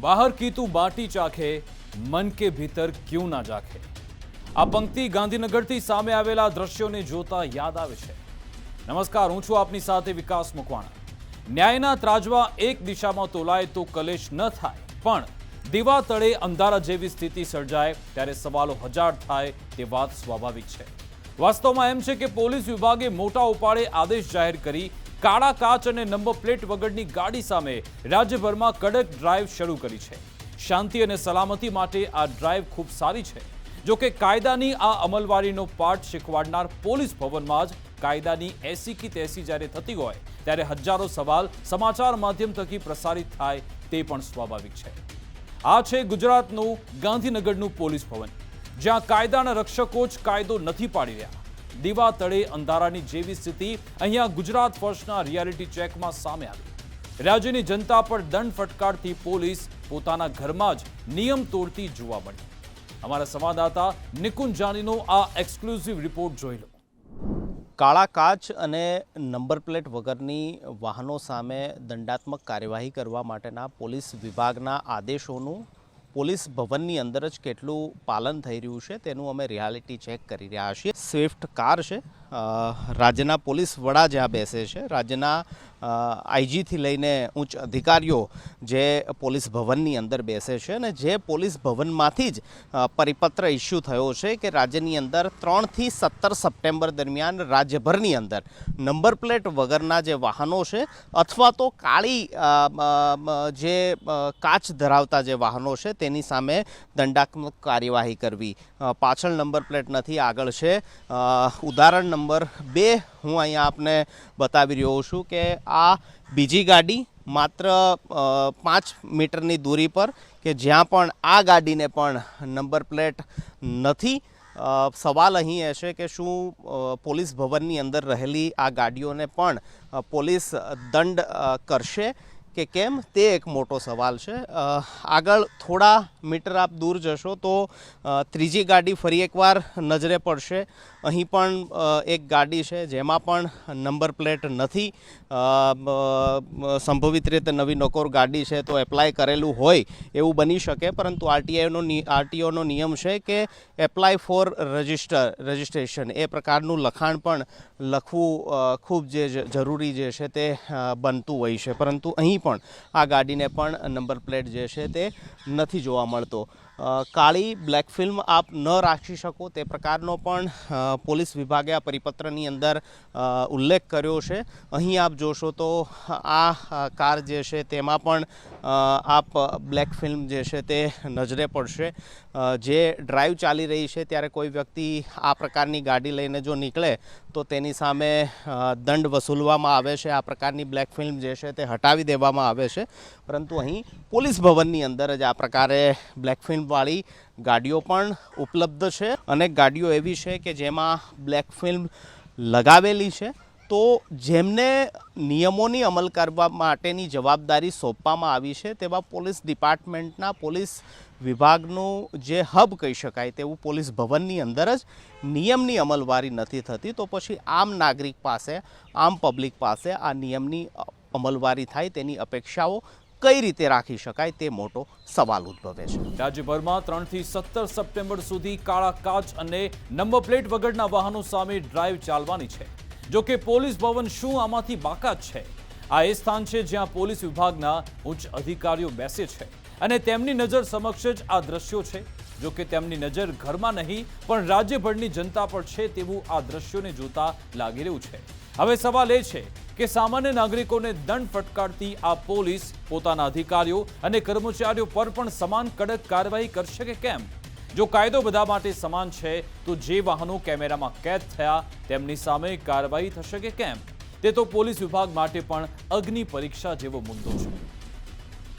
બહાર કીતું બાટી ચાખે મન કે ભીતર ક્યુ ના જાખે આ પંક્તિ ગાંધીનગરથી સામે આવેલા દ્રશ્યોને જોતા યાદ આવે છે નમસ્કાર હું છું આપની સાથે વિકાસ મકવાણા ન્યાયના ત્રાજવા એક દિશામાં તોલાય તો કલેશ ન થાય પણ દીવા તળે અંધારા જેવી સ્થિતિ સર્જાય ત્યારે સવાલો હજાર થાય તે વાત સ્વાભાવિક છે વાસ્તવમાં એમ છે કે પોલીસ વિભાગે મોટા ઉપાડે આદેશ જાહેર કરી કાળા કાચ અને નંબર પ્લેટ વગરની ગાડી સામે રાજ્યભરમાં કડક ડ્રાઈવ શરૂ કરી છે. શાંતિ અને સલામતી માટે આ ડ્રાઈવ ખૂબ સારી છે. જોકે કાયદાની આ અમલવારીનો પાઠ શીખવાડનાર પોલીસ ભવનમાં જ કાયદાની એસી કી તેસી જ્યારે થતી હોય, ત્યારે હજારો સવાલ સમાચાર માધ્યમ થકી પ્રસારિત થાય તે પણ સ્વાભાવિક છે. આ છે ગુજરાતનું ગાંધીનગરનું પોલીસ ભવન, જ્યાં કાયદાના રક્ષકો જ કાયદો નથી પાડી રહ્યા. દીવા તળે અંધારાની જેવી સ્થિતિ અહીંયા ગુજરાત ફર્સ્ટના રિયાલિટી ચેકમાં સામે આવી. રાજ્યની જનતા પર દંડ ફટકારતી પોલીસ પોતાના ઘરમાં જ નિયમ તોડતી જોવા મળી. અમારા સંવાદદાતા નિકુંજ જાનીનો આ એક્સક્લુઝિવ રિપોર્ટ જોઈ લો. કાળા કાચ અને નંબર પ્લેટ વગરની વાહનો સામે દંડાત્મક કાર્યવાહી કરવા માટેના પોલીસ વિભાગના આદેશોનું પોલીસ ભવનની અંદર જ કેટલું પાલન થઈ રહ્યું છે તેનું અમે રિયાલિટી ચેક કરી રહ્યા છીએ. સ્વિફ્ટ કાર છે. રાજ્યના પોલીસ વડા જ્યાં બેસે છે, રાજ્યના આઈજીથી લઈને ઉચ્ચ અધિકારીઓ જે પોલીસ ભવનની અંદર બેસે છે અને જે પોલીસ ભવનમાંથી જ પરિપત્ર ઇસ્યુ થયો છે કે રાજ્યની અંદર ત્રણથી સત્તર સપ્ટેમ્બર દરમિયાન રાજ્યભરની અંદર નંબર પ્લેટ વગરના જે વાહનો છે અથવા તો કાળી જે કાચ ધરાવતા જે વાહનો છે તેની સામે દંડાત્મક કાર્યવાહી કરવી. પાછળ નંબર પ્લેટ નથી, આગળ છે. ઉદાહરણ નંબર બે હું અહીંયા આપને બતાવી રહ્યો છું કે આ બીજી ગાડી માત્ર પાંચ મીટરની દૂરી પર કે જ્યાં પણ આ ગાડીને પણ નંબર પ્લેટ નથી. સવાલ અહીં એ છે કે શું પોલીસ ભવનની અંદર રહેલી આ ગાડીઓને પણ પોલીસ દંડ કરશે? કે કેમ તે એક મોટો સવાલ છે. આગળ થોડા મીટર આપ દૂર જશો તો ત્રીજી ગાડી ફરી એકવાર નજરે પડશે. અહીં પણ એક ગાડી છે જેમાં પણ નંબર પ્લેટ નથી. સંભવિત રીતે નવી નકોર ગાડી છે તો એપ્લાય કરેલું હોય એવું બની શકે, પરંતુ આરટીઆઈનો આરટીઓનો નિયમ છે કે એપ્લાય ફોર રજિસ્ટર, રજિસ્ટ્રેશન. એ પ્રકારનું લખાણ પણ લખવું ખૂબ જે જરૂરી જે છે તે બનતું હોય છે. પરંતુ અહીં પણ આ ગાડીને પણ નંબર પ્લેટ જે છે તે નથી જોવા મળતો. કાળી બ્લેક ફિલ્મ આપ ન રાખી શકો. તે પ્રકારનો પણ પોલીસ વિભાગે આ પરિપત્રની અંદર ઉલ્લેખ કર્યો છે. અહીં આપ જોશો તો આ કાર જે છે તેમાં પણ આપ બ્લેક ફિલ્મ જે છે તે નજરે પડશે. જે ડ્રાઈવ ચાલી રહી છે ત્યારે કોઈ વ્યક્તિ આ પ્રકારની ગાડી લઈને જો નીકળે તો તેની સામે દંડ વસૂલવામાં આવે છે. આ પ્રકારની બ્લેક ફિલ્મ જે છે તે હટાવી દેવામાં આવે છે. પરંતુ અહીં પોલીસ ભવનની અંદર જ આ પ્રકારે બ્લેક ફિલ્મવાળી ગાડીઓ પણ ઉપલબ્ધ છે અનેક ગાડીઓ એવી છે કે જેમાં બ્લેક ફિલ્મ લગાવેલી છે. તો જેમને નિયમોની અમલ કરવા માટેની જવાબદારી સોંપવામાં આવી છે તેવા પોલીસ ડિપાર્ટમેન્ટના પોલીસ વિભાગનું જે હબ કહી શકાય તેવું પોલીસ ભવનની અંદર જ નિયમની અમલવારી નથી થતી. તો પછી આમ નાગરિક પાસે, આમ પબ્લિક પાસે આ નિયમની અમલવારી થાય તેની અપેક્ષાઓ કઈ રીતે રાખી શકાય તે મોટો સવાલ ઉદ્ભવે છે. રાજ્યભરમાં ત્રણથી સત્તર સપ્ટેમ્બર સુધી કાળા કાચ અને નંબર પ્લેટ વગરના વાહનો સામે ડ્રાઈવ ચાલવાની છે. જો કે પોલીસ ભવન શું આમાંથી બાકાત છે? આ એ સ્થાન છે જ્યાં પોલીસ વિભાગના ઉચ્ચ અધિકારીઓ બેસે છે અને તેમની નજર સમક્ષ જ આ દ્રશ્યો છે. જો કે તેમની નજર ઘરમાં નહીં, પણ રાજ્યભરની જનતા પર છે તેવું આ દ્રશ્યોને જોતા લાગી રહ્યું છે. હવે સવાલ એ છે કે સામાન્ય નાગરિકોને દંડ ફટકારતી આ પોલીસ પોતાના અધિકારીઓ અને કર્મચારીઓ પર પણ સમાન કડક કાર્યવાહી કરશે કે કેમ? જો કાયદો બધા માટે સમાન છે, તો જે વાહનો કેમેરામાં કેદ થયા, તેમની સામે કાર્યવાહી થશે કે કેમ? તે તો પોલીસ વિભાગ માટે પણ અગ્નિ પરીક્ષા જેવો મુદ્દો છે.